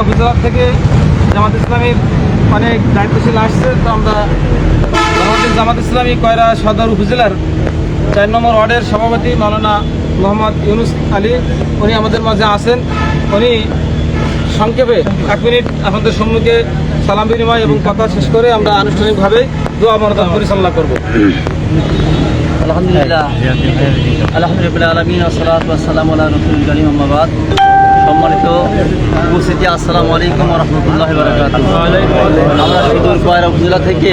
গুজরাট থেকে জামাত ইসলামীর অনেক দায়িত্বশীল আসছে তো আমরা জামাত ইসলামী কয়রা সদর উপজেলার চার নম্বর ওয়ার্ডের সভাপতি মাওলানা মোহাম্মদ ইউনুস আলী উনি আমাদের মাঝে আছেন উনি সংক্ষেপে এক মিনিট আপনাদের সম্মুখে সালাম বিনিময় এবং কথা শেষ করে আমরা আনুষ্ঠানিকভাবে দোয়া মরদান পরিচালনা করব আলহামদুলিল্লাহ আলহামদুলিল্লাহ আলমিন আসসালাম আল্লাহ রসুল করিম আহমাবাদ সম্মানিত উপস্থিতি, আসসালামু আলাইকুম রহমতুল্লাহ আমরা সুদূর কয়রা উপজেলা থেকে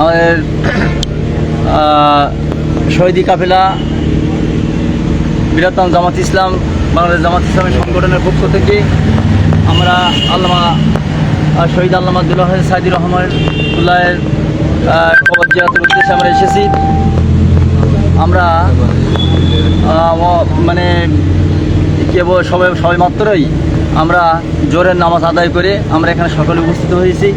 আমাদের শহীদি কাফেলা বৃহত্তম জামাত ইসলাম, বাংলাদেশ জামাত ইসলামী সংগঠনের পক্ষ থেকে আমরা আল্লামা শহীদ আল্লামা আব্দুল্লাহ সাইদুর রহমানুল্লাহের কবর জিয়াতের উদ্দেশ্যে আমরা এসেছি। আমরা মানে কেবল সবাই সবাই মাত্রই আমরা জোরের নামাজ আদায় করে আমরা এখানে সকলে উপস্থিত হয়েছি।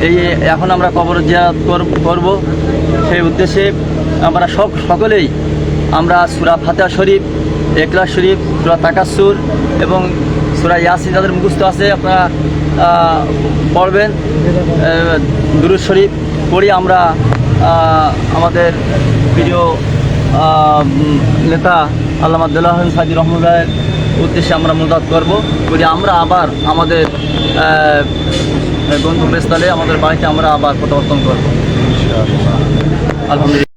এই এখন আমরা কবর জিয়াত কর- করব। সেই উদ্দেশ্যে আমরা সব সকলেই আমরা সুরা ফাতেহা শরীফ একলা শরীফ, সুরা তাকাসুর এবং সুরা ইয়াসিন যাদের মুখস্থ আছে আপনারা পড়বেন। দুরুদ শরীফ পড়ি আমরা আমাদের প্রিয় নেতা আল্লাহ আব্দুল্লাহ সাজি রহমুল্লাহের উদ্দেশ্যে আমরা মুদাত করব। যদি আমরা আবার আমাদের গন্তব্যস্থলে আমাদের বাড়িতে আমরা আবার প্রত্যাবর্তন করব। আলহামদুলিল্লাহ।